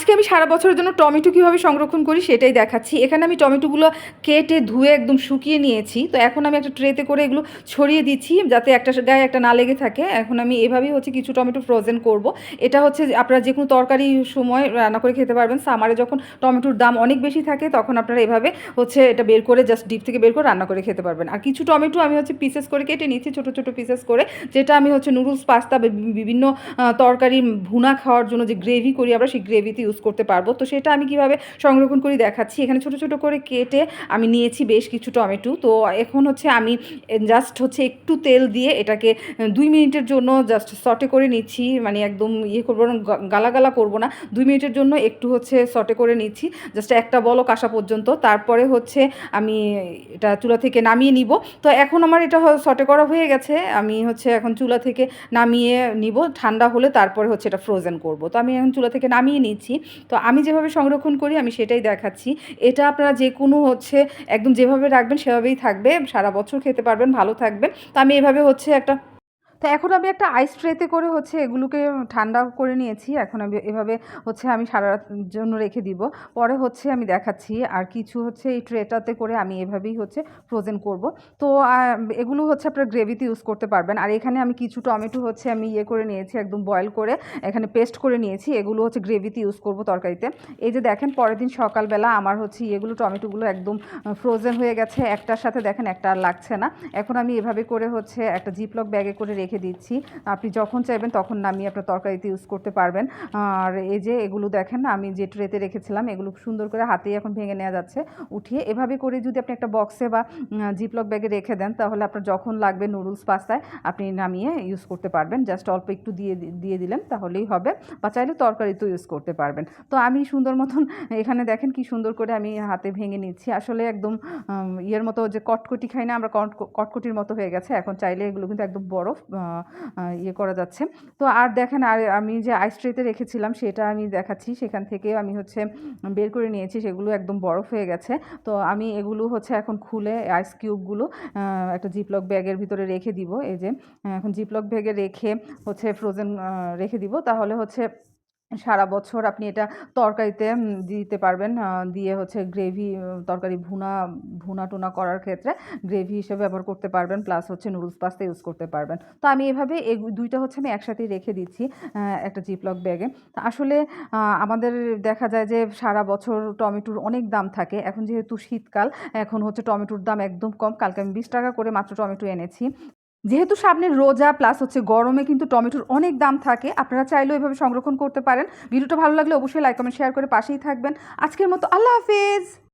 আজকে আমি সারা বছরের জন্য টমেটো কীভাবে সংরক্ষণ করি সেটাই দেখাচ্ছি। এখানে আমি টমেটোগুলো কেটে ধুয়ে একদম শুকিয়ে নিয়েছি। তো এখন আমি একটা ট্রেতে করে এগুলো ছড়িয়ে দিচ্ছি যাতে একটা গায়ে একটা না লেগে থাকে। এখন আমি এভাবেই হচ্ছে কিছু টমেটো ফ্রোজেন করব। এটা হচ্ছে আপনারা যে কোনো তরকারি সময় রান্না করে খেতে পারবেন। সামারে যখন টমেটোর দাম অনেক বেশি থাকে, তখন আপনারা এভাবে হচ্ছে এটা বের করে জাস্ট ডিপ থেকে বের করে রান্না করে খেতে পারবেন। আর কিছু টমেটো আমি হচ্ছে পিসেস করে কেটে নিচ্ছি ছোটো ছোটো পিসেস করে। যেটা আমি হচ্ছে নুডলস পাস্তা বিভিন্ন তরকারি ভুনা খাওয়ার জন্য যে গ্রেভি করি আমরা, সেই গ্রেভিতে ইউজ করতে পারব। তো সেটা আমি কীভাবে সংরক্ষণ করি দেখাচ্ছি, এখানে ছোটো ছোটো করে কেটে আমি নিয়েছি বেশ কিছু টমেটো। তো এখন হচ্ছে আমি জাস্ট হচ্ছে একটু তেল দিয়ে এটাকে দুই মিনিটের জন্য জাস্ট সটে করে নিচ্ছি মানে একদম ইয়ে করব না, গা- গালা গালা করব না। দুই মিনিটের জন্য একটু হচ্ছে সটে করে নিচ্ছি জাস্ট একটা বলক আসা পর্যন্ত। তারপরে হচ্ছে আমি এটা চুলা থেকে নামিয়ে নিব। তো এখন আমার এটা সটে করা হয়ে গেছে, আমি হচ্ছে এখন চুলা থেকে নামিয়ে নিব। ঠান্ডা হলে তারপরে হচ্ছে এটা ফ্রোজেন করব। তো আমি এখন চুলা থেকে নামিয়ে নিচ্ছি। তো আমি যেভাবে সংরক্ষণ করি, আমি সেটাই দেখাচ্ছি। এটা আপনারা যে কোনো হচ্ছে একদম যেভাবে রাখবেন সেভাবেই থাকবে। সারা বছর খেতে পারবেন, ভালো থাকবেন। তো আমি এভাবে হচ্ছে একটা তো এখন আমি একটা আইস ট্রেতে করে হচ্ছে এগুলোকে ঠান্ডা করে নিয়েছি। এখন আমি এভাবে হচ্ছে আমি সারা রাতের জন্য রেখে দিব। পরে হচ্ছে আমি দেখাচ্ছি আর কিছু হচ্ছে এই ট্রেটাতে করে আমি এভাবেই হচ্ছে ফ্রোজেন করব। তো এগুলো হচ্ছে আপনার গ্রেভিতে ইউজ করতে পারবেন। আর এখানে আমি কিছু টমেটো হচ্ছে আমি ইয়ে করে নিয়েছি, একদম বয়েল করে এখানে পেস্ট করে নিয়েছি। এগুলো হচ্ছে গ্রেভিতে ইউজ করব তরকারিতে। এই যে দেখেন, পরের দিন সকালবেলা আমার হচ্ছে এগুলো টমেটোগুলো একদম ফ্রোজেন হয়ে গেছে। একটার সাথে দেখেন, একটা আর লাগছে না। এখন আমি এভাবে করে হচ্ছে একটা জিপলক ব্যাগে করে রেখে দিচ্ছি। আপনি যখন চাইবেন তখন নামিয়ে আপনার তরকারিতে ইউজ করতে পারবেন। আর এই যে এগুলো দেখেন, আমি যে ট্রেতে রেখেছিলাম, এগুলো সুন্দর করে হাতেই এখন ভেঙে নেওয়া যাচ্ছে। উঠিয়ে এভাবে করে যদি আপনি একটা বক্সে বা জিপলক ব্যাগে রেখে দেন, তাহলে আপনার যখন লাগবে নুডলস পাস্তায়, আপনি নামিয়ে ইউজ করতে পারবেন। জাস্ট অল্প একটু দিয়ে দিয়ে দিলেন, তাহলেই হবে। বা চাইলে তরকারিতেও ইউজ করতে পারবেন। তো আমি সুন্দর মতন এখানে দেখেন কি সুন্দর করে আমি হাতে ভেঙে নিচ্ছি। আসলে একদম ইয়ের মতো যে কটকটি খাই না, আমরা কট- কটকটির মতো হয়ে গেছে। এখন চাইলে এগুলো কিন্তু একদম বরফ ইয়ে করা যাচ্ছে। তো আর দেখেন, আর আমি যে আইস ট্রেতে রেখেছিলাম, সেটা আমি দেখাচ্ছি। সেখান থেকে আমি হচ্ছে বের করে নিয়েছি, সেগুলো একদম বরফ হয়ে গেছে। তো আমি এগুলো হচ্ছে এখন খুলে আইস কিউবগুলো একটা জিপলক ব্যাগের ভিতরে রেখে দিব। এই যে, এখন জিপলক ব্যাগে রেখে হচ্ছে ফ্রোজেন রেখে দিব। তাহলে হচ্ছে সারা বছর আপনি এটা তরকারিতে দিতে পারবেন। দিয়ে হচ্ছে গ্রেভি তরকারি ভুনা ভুনা টুনা করার ক্ষেত্রে গ্রেভি হিসেবে ব্যবহার করতে পারবেন, প্লাস হচ্ছে নুডলস পাস্তা ইউজ করতে পারবেন। তো আমি এভাবে এই দুইটা হচ্ছে আমি একসাথেই রেখে দিচ্ছি একটা জিপলক ব্যাগে। আসলে আমাদের দেখা যায় যে সারা বছর টমেটোর অনেক দাম থাকে। এখন যেহেতু শীতকাল, এখন হচ্ছে টমেটোর দাম একদম কম। কালকে আমি বিশ টাকা করে মাত্র টমেটো এনেছি। যেহেতু সামনে রোজা প্লাস হচ্ছে গরমে কিন্তু টমেটোর অনেক দাম থাকে, আপনারা চাইলেও এভাবে সংরক্ষণ করতে পারেন। ভিডিওটা ভালো লাগলে অবশ্যই লাইক কমেন্ট শেয়ার করে পাশেই থাকবেন। আজকের মতো আল্লাহ হাফেজ!